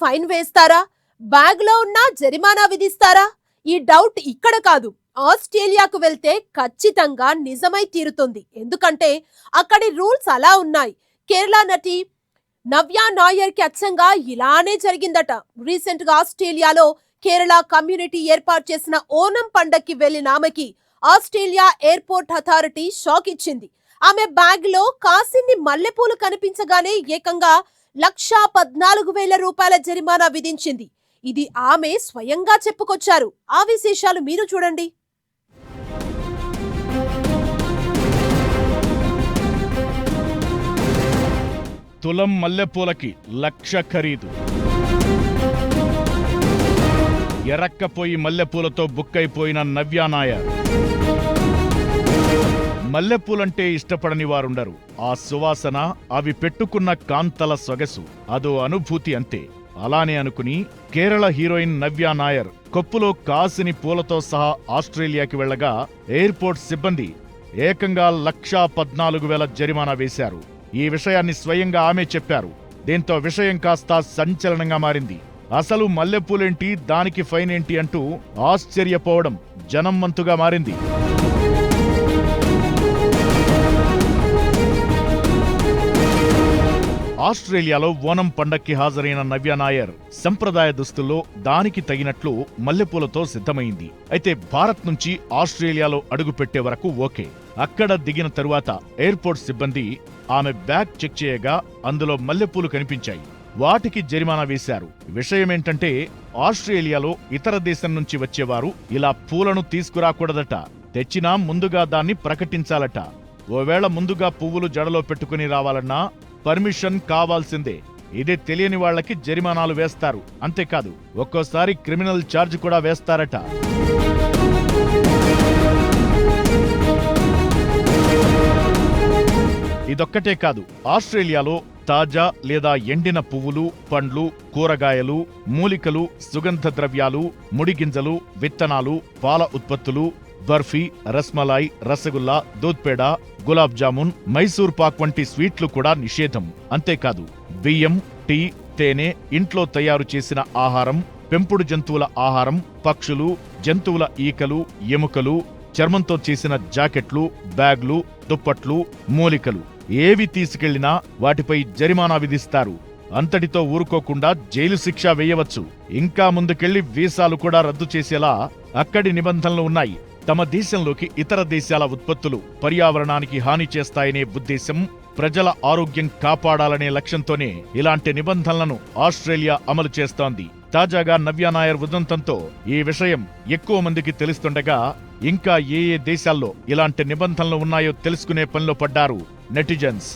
Fine వేస్తారా? బ్యాగ్లో ఉన్న జరిమానా విధిస్తారా? ఈ డౌట్ ఇక్కడ కాదు. ఆస్ట్రేలియాకు వెళ్తే ఖచ్చితంగా నిజమై తీరుతుంది. ఎందుకంటే అక్కడి రూల్స్ అలా ఉన్నాయి. కేరళ నటి నవ్య నాయర్కి అచ్చంగా ఇలానే జరిగిందట. రీసెంట్గా ఆస్ట్రేలియాలో కేరళ కమ్యూనిటీ ఏర్పాటు చేసిన ఓనం పండక్కి వెళ్ళిన ఆమెకి ఆస్ట్రేలియా ఎయిర్పోర్ట్ అథారిటీ షాక్ ఇచ్చింది. ఆమె బ్యాగ్లో కాసిన్ని మల్లెపూలు కనిపించగానే ఏకంగా లక్షా పద్నాలుగు వేల రూపాయల జరిమానా విధించింది. ఇది ఆమె స్వయంగా చెప్పుకొచ్చారు. ఆ విశేషాలు మీరు చూడండి. తులం మల్లెపూలకి లక్ష ఖరీదు. ఎరక్కపోయి మల్లెపూలతో బుక్కైపోయిన నవ్యానాయర్ మల్లెపూలంటే ఇష్టపడని వారుండరు. ఆ సువాసన అవి పెట్టుకున్న కాంతల సొగసు. అదో అనుభూతి అంతే. అలానే అనుకుని కేరళ హీరోయిన్ నవ్యా నాయర్ కొప్పులో కాసిని పూలతో సహా ఆస్ట్రేలియాకి వెళ్ళగా ఎయిర్పోర్ట్ సిబ్బంది ఏకంగా లక్షా పద్నాలుగు వేల జరిమానా వేశారు. ఈ విషయాన్ని స్వయంగా ఆమె చెప్పారు. దీంతో విషయం కాస్త సంచలనంగా మారింది. అసలు మల్లెపూలేంటి? దానికి ఫైన్ ఏంటి అంటూ ఆశ్చర్యపోవడం జనం మంతుగా మారింది. ఆస్ట్రేలియాలో ఓనం పండక్కి హాజరైన నవ్య నాయర్ సంప్రదాయ దుస్తుల్లో దానికి తగినట్లు మల్లెపూలతో సిద్ధమైంది. అయితే భారత్ నుంచి ఆస్ట్రేలియాలో అడుగుపెట్టే వరకు ఓకే. అక్కడ దిగిన తరువాత ఎయిర్పోర్ట్ సిబ్బంది ఆమె బ్యాగ్ చెక్ చేయగా అందులో మల్లెపూలు కనిపించాయి. వాటికి జరిమానా వేశారు. విషయమేంటంటే ఆస్ట్రేలియాలో ఇతర దేశం నుంచి వచ్చేవారు ఇలా పూలను తీసుకురాకూడదట. తెచ్చినా ముందుగా దాన్ని ప్రకటించాలట. ఓవేళ ముందుగా పువ్వులు జడలో పెట్టుకుని రావాలన్నా పర్మిషన్ కావాల్సిందే. ఇది తెలియని వాళ్ళకి జరిమానాలు వేస్తారు. అంతేకాదు ఒక్కోసారి క్రిమినల్ ఛార్జ్ కూడా వేస్తారట. ఇదొక్కటే కాదు ఆస్ట్రేలియాలో తాజా లేదా ఎండిన పువ్వులు పండ్లు కూరగాయలు మూలికలు సుగంధ ద్రవ్యాలు ముడిగింజలు విత్తనాలు పాల ఉత్పత్తులు బర్ఫీ రస్మలాయ్ రసగుల్లా దూద్పేడ గులాబ్ జామున్ మైసూర్ పాక్ వంటి స్వీట్లు కూడా నిషేధం. అంతేకాదు బియ్యం టీ తేనె ఇంట్లో తయారు చేసిన ఆహారం పెంపుడు జంతువుల ఆహారం పక్షులు జంతువుల ఈకలు ఎముకలు చర్మంతో చేసిన జాకెట్లు బ్యాగ్లు దుప్పట్లు మూలికలు. ఏవి తీసుకెళ్ళినా వాటిపై జరిమానా విధిస్తారు. అంతటితో ఊరుకోకుండా జైలు శిక్ష వేయవచ్చు. ఇంకా ముందుకెళ్ళి వీసాలు కూడా రద్దు చేసేలా అక్కడి నిబంధనలు ఉన్నాయి. తమ దేశంలోకి ఇతర దేశాల ఉత్పత్తులు పర్యావరణానికి హాని చేస్తాయనే ఉద్దేశం ప్రజల ఆరోగ్యం కాపాడాలనే లక్ష్యంతోనే ఇలాంటి నిబంధనలను ఆస్ట్రేలియా అమలు చేస్తోంది. తాజాగా నవ్యా నాయర్ ఉదంతంతో ఈ విషయం ఎక్కువ మందికి తెలుస్తుండగా ఇంకా ఏ ఏ దేశాల్లో ఇలాంటి నిబంధనలు ఉన్నాయో తెలుసుకునే పనిలో పడ్డారు నెటిజన్స్.